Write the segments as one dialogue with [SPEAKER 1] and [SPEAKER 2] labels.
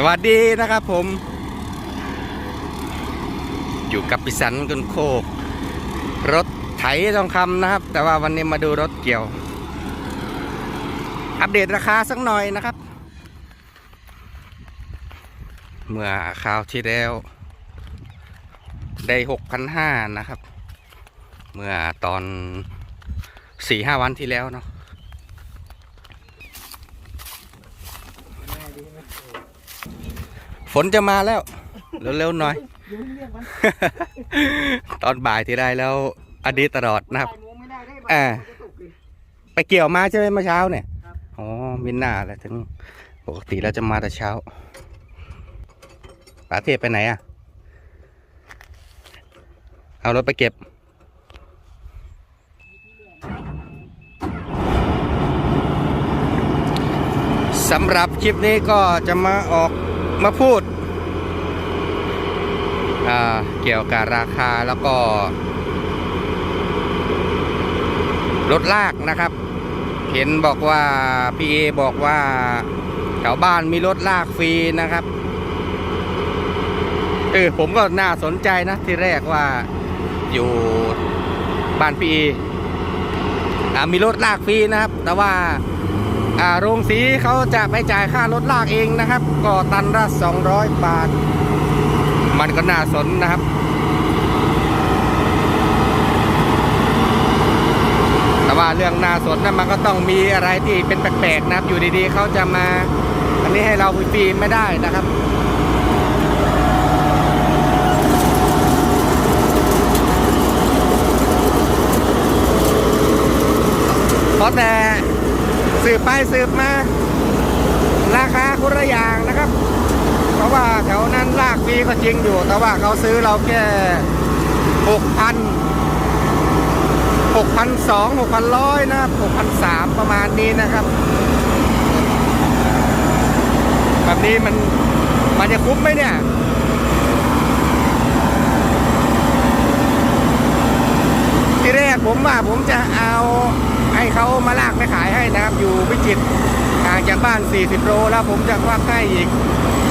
[SPEAKER 1] สวัสดีนะครับผม อยู่กับปิสันกุนโคก รถไถทองคำนะครับ แต่ว่าวันนี้มาดูรถเกี่ยว อัปเดตราคาสักหน่อยนะครับ เมื่อคราวที่แล้ว ได้หกพันห้านะครับ เมื่อตอนสี่ห้าวันที่แล้วเนาะ ฝนจะมาแล้ว เร็วๆหน่อย ตอนบ่ายที่ได้แล้วอันนี้ตลอดนะครับอ่าไปเกี่ยวมาใช่ไหมเมื่อเช้าเนี่ยอ๋อมินหน้าแหละถึงปกติเราจะมาแต่เช้าป๋าเทพไปไหนอะ เอารถไปเก็บสำหรับคลิปนี้ก็จะมาออก มาพูดเกี่ยวกับราคาแล้วก็รถลากนะครับ เห็นบอกว่าพีเอบอกว่าแถวบ้านมีรถลากฟรีนะครับเออผมก็น่าสนใจนะที่แรกว่าอยู่บ้านพีเออมีรถลากฟรีนะครับ แต่ว่า โรงสีเขาจะไปจ่ายค่ารถลากเองนะครับ ก็ตันละ200 บาท มันก็น่าสนนะครับแต่ว่าเรื่องน่าสนนะมันก็ต้องมีอะไรที่เป็นแปลกๆนะครับ อยู่ดีๆเขาจะมา อันนี้ให้เราฟรีไม่ได้นะครับเพราะแต่ สืบไปสืบมา ราคาคนละอย่างนะครับ เพราะว่าแถวนั้นลากฟรีก็จริงอยู่ แต่ว่าเขาซื้อเราแค่หกพันหกพันสองหกพันร้อยนะครับหกพันสามประมาณนี้นะครับ แบบนี้มันมันจะคุ้มไหมเนี่ยที่แรกผมว่าผมจะเอา ให้เขามาลากไปขายให้นะครับ อยู่พิจิตรห่างจากบ้าน 40 โล แล้วผมจะควักให้อีก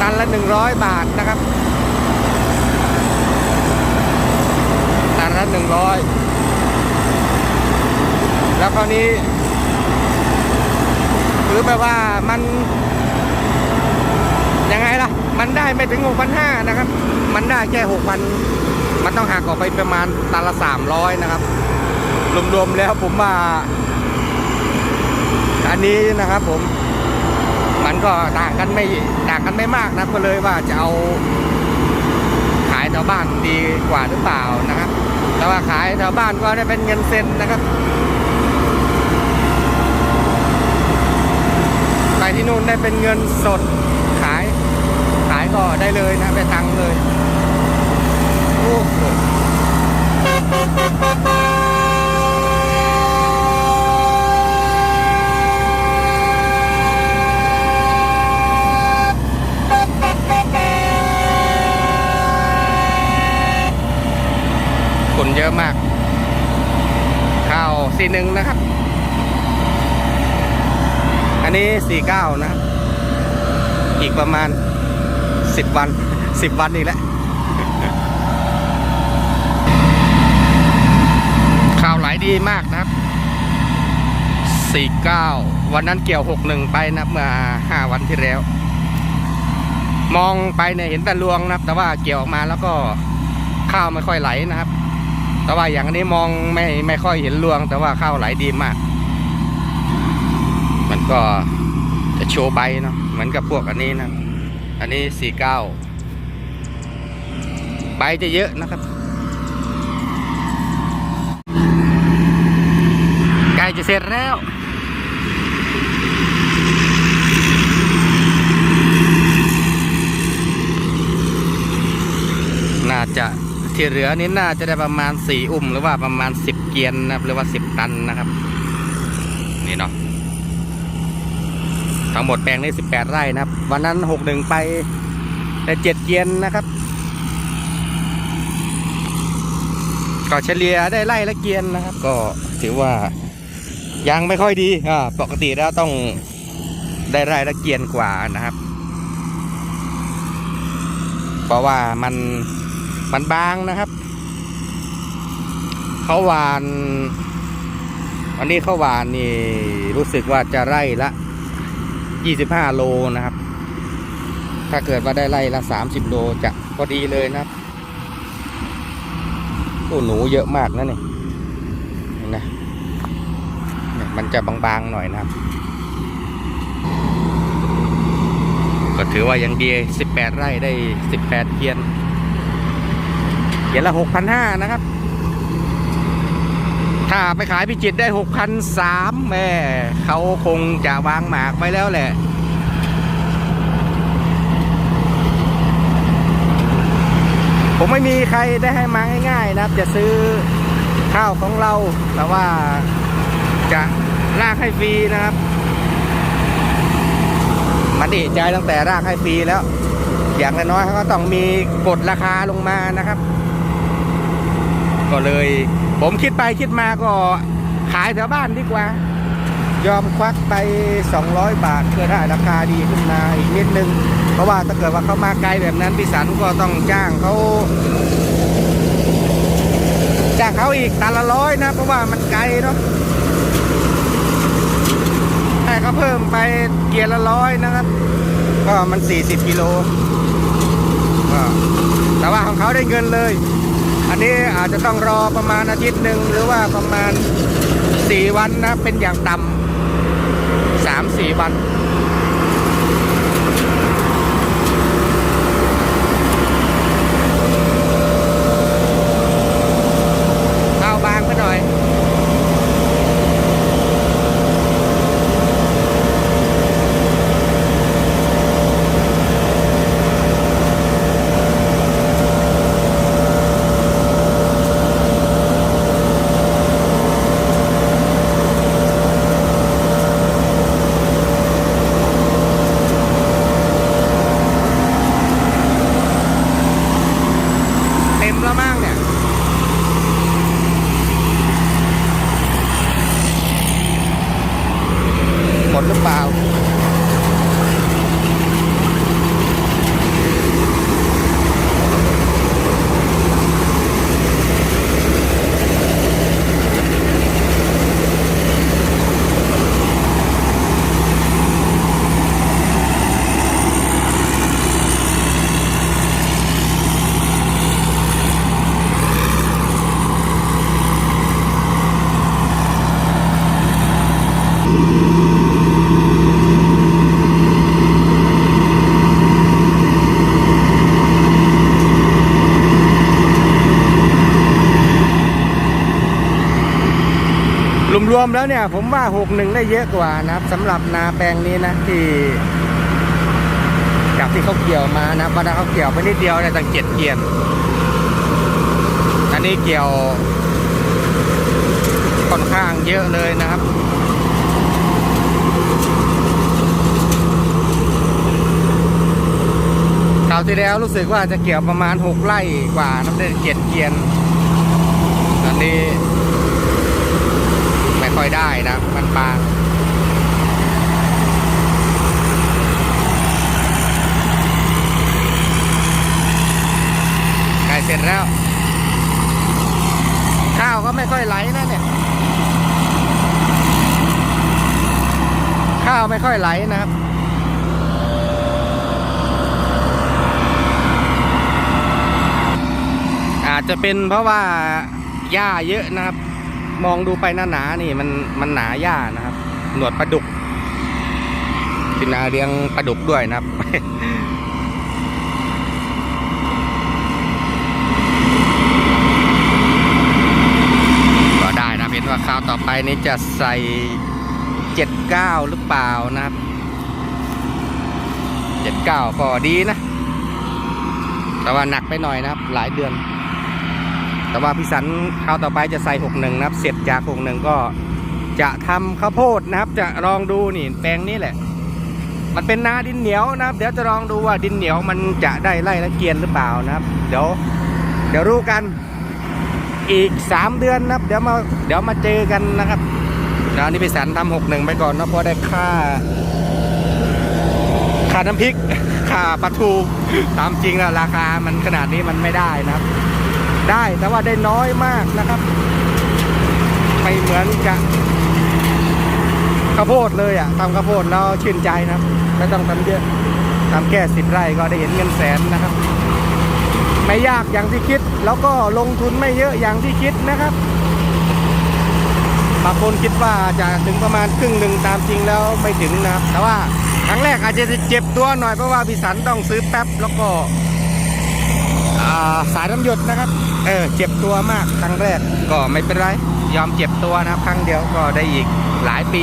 [SPEAKER 1] ตันละ 100 บาทนะครับ ตันละ 100 แล้วคราวนี้คือแบบว่ามัน ยังไงล่ะ มันได้ไม่ถึง 6,500 นะครับ มันได้แค่ 6,000 มันต้องหักออกไปประมาณตันละ 300 นะครับ รวมๆแล้วผมว่า อันนี้นะครับผมมันก็ต่างกันไม่ต่างกันไม่มากนะก็เลยว่าจะเอาขายแถวบ้านดีกว่าหรือเปล่านะครับ แต่ว่าขายแถวบ้านก็ได้เป็นเงินเซ็นนะครับไปที่นู่นได้เป็นเงินสดขายขายก็ได้เลยนะไปตังเลยโอ้โห คนเยอะมาก ข้าว สี่หนึ่งนะครับ อันนี้สี่เก้านะครับ อีกประมาณสิบวันสิบวันอีกแล้วข่าวไหลดีมากนะครับสี่เก้าวันนั้นเกี่ยวหกหนึ่งไปนะเมื่อห้าวันที่แล้ว มองไปเนี่ยเห็นแต่รวงนะครับ แต่ว่าเกี่ยวออกมาแล้วก็ข้าวไม่ค่อยไหลนะครับ แต่ว่าอย่างนี้มองไม่ไม่ค่อยเห็นรวง แต่ว่าข้าวไหลดีมาก มันก็จะโชว์ใบเนาะเหมือนกับพวกอันนี้นะ อันนี้สี่เก้าใบจะเยอะนะครับ ใกล้จะเสร็จแล้ว น่าจะ ที่เหลือนี้น่าจะได้ประมาณสี่อุ้มหรือว่าประมาณสิบเกียนนะครับหรือว่าสิบตันนะครับ นี่เนาะทั้งหมดแปลงนี้สิบแปดไร่นะครับ วันนั้นหกหนึ่งไปได้เจ็ดเกียนนะครับก็เฉลี่ยได้ไร่ละเกียนนะครับ ก็ถือว่ายังไม่ค่อยดีอ่าปกติแล้วต้องได้ไร่ละเกียนกว่านะครับ เพราะว่ามัน บางนะครับ เขาหวาน วันนี้เขาหวานนี่รู้สึกว่าจะไร่ละ 25 โลนะครับ ถ้าเกิดว่าได้ไร่ละ 30 โลจะพอดีเลยนะครับโอ้หนูเยอะมากนะนี่เห็นนะเนี่ยมันจะบางๆหน่อยนะครับ ก็ถือว่ายังดี 18 ไร่ได้ 18เกียน เกียนละ6,500นะครับ ถ้าไปขายพิจิตได้6,300แม่เขาคงจะวางหมากไว้แล้วแหละผมไม่มีใครได้ให้มาง่ายๆนะครับ จะซื้อข้าวของเราแต่ว่าจะลากให้ฟรีนะครับ มันดีใจตั้งแต่รากให้ฟรีแล้ว อย่างน้อยๆเขาก็ต้องมีกดราคาลงมานะครับ ก็เลย ผมคิดไปคิดมาก็ขายแถวบ้านดีกว่า ยอมควักไป 200 บาทเพื่อได้ราคาดีขึ้นมาอีกนิดนึง เพราะว่าถ้าเกิดว่าเขามาไกลแบบนั้นพี่สันก็ต้องจ้างเขาจ้างเขาอีกตันละร้อยนะ เพราะว่ามันไกลเนาะให้เขาเพิ่มไปเกียร์ละร้อยนะครับ ก็มัน 40 กิโลก็แต่ว่าของเขาได้เงินเลย อันนี้อาจจะต้องรอประมาณอาทิตย์หนึ่งหรือว่าประมาณ 4 วันนะ เป็นอย่างต่ำสามสี่วัน เอาบางไปหน่อย เต็มแล้วมั้งเนี่ย หมดหรือเปล่า ร วมแล้วเนี่ย ผมว่าหกหนึ่งได้เยอะกว่านะครับสำหรับนาแปลงนี้นะที่จากที่เขาเกี่ยวมานะบรรดาเขาเกี่ยวไปนิดเดียวได้ตั้งเจ็ดเกียนอันนี้เกี่ยวค่อนข้างเยอะเลยนะครับคราวที่แล้วรู้สึกว่าจะเกี่ยวประมาณหกไร่กว่าน้ำได้เจ็ดเกียนอันนี่ ค่อยได้นะ มันบางใกล้เสร็จแล้ว ข้าวก็ไม่ค่อยไหลนะเนี่ย ข้าวไม่ค่อยไหลนะครับอาจจะเป็นเพราะว่าหญ้าเยอะนะครับ มองดูไปหน้าหนานี่มันมันหนาหญ้านะครับ หนวดปลาดุกเป็นนาเลี้ยงปลาดุกด้วยนะครับก็ได้นะเห็นว่าคราวต่อไปนี้จะใส่เจ็ดเก้าหรือเปล่านะครับเจ็ดเก้าก็ดีนะ แต่ว่าหนักไปหน่อยนะครับ หลายเดือน แต่ว่าพี่สันคราวต่อไปจะใส่หกหนึ่งนะครับ เสร็จจากหกหนึ่งก็จะทำข้าวโพดนะครับ จะลองดูนี่แปลงนี้แหละ มันเป็นนาดินเหนียวนะครับ เดี๋ยวจะลองดูว่าดินเหนียวมันจะได้ไล่ละเกียนหรือเปล่านะครับ เดี๋ยวเดี๋ยวรู้กันอีกสามเดือนนะครับ เดี๋ยวมาเดี๋ยวมาเจอกันนะครับเดี๋ยวนี้พี่สันทำหกหนึ่งไปก่อนนะเพราะได้ค่าค่ค่าน้ำพริกค่าปลาทูตามจริงแล้วราคามันขนาดนี้มันไม่ได้นะครับ ได้แต่ว่าได้น้อยมากนะครับ ไม่เหมือนกับข้าวโพดเลยอะทำข้าวโพดแล้วชื่นใจนะครับไม่ต้องทำเยอะทำแค่สิบไร่ก็ได้เห็นเงินแสนนะครับ ไม่ยากอย่างที่คิด แล้วก็ลงทุนไม่เยอะอย่างที่คิดนะครับบางคนคิดว่าจะถึงประมาณครึ่งหนึ่งตามจริงแล้วไม่ถึงนะครับ แต่ว่าครั้งแรกอาจจะเจ็บตัวหน่อยเพราะว่าพิสันต้องซื้อแป๊บแล้วก็สายน้ำหยดนะครับ เออเจ็บตัวมากครั้งแรกก็ไม่เป็นไร ยอมเจ็บตัวนะครับครั้งเดียวก็ได้อีกหลายปี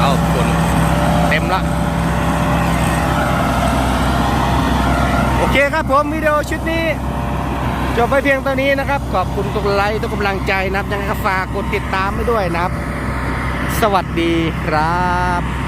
[SPEAKER 1] เอาคุณเต็มละโอเคครับผมวิดีโอชุดนี้จบไปเพียงเท่านี้นะครับ ขอบคุณทุกไลค์ทุกกำลังใจนะครับยังไงก็ฝากกดติดตามไปด้วยนะครับ สวัสดีครับ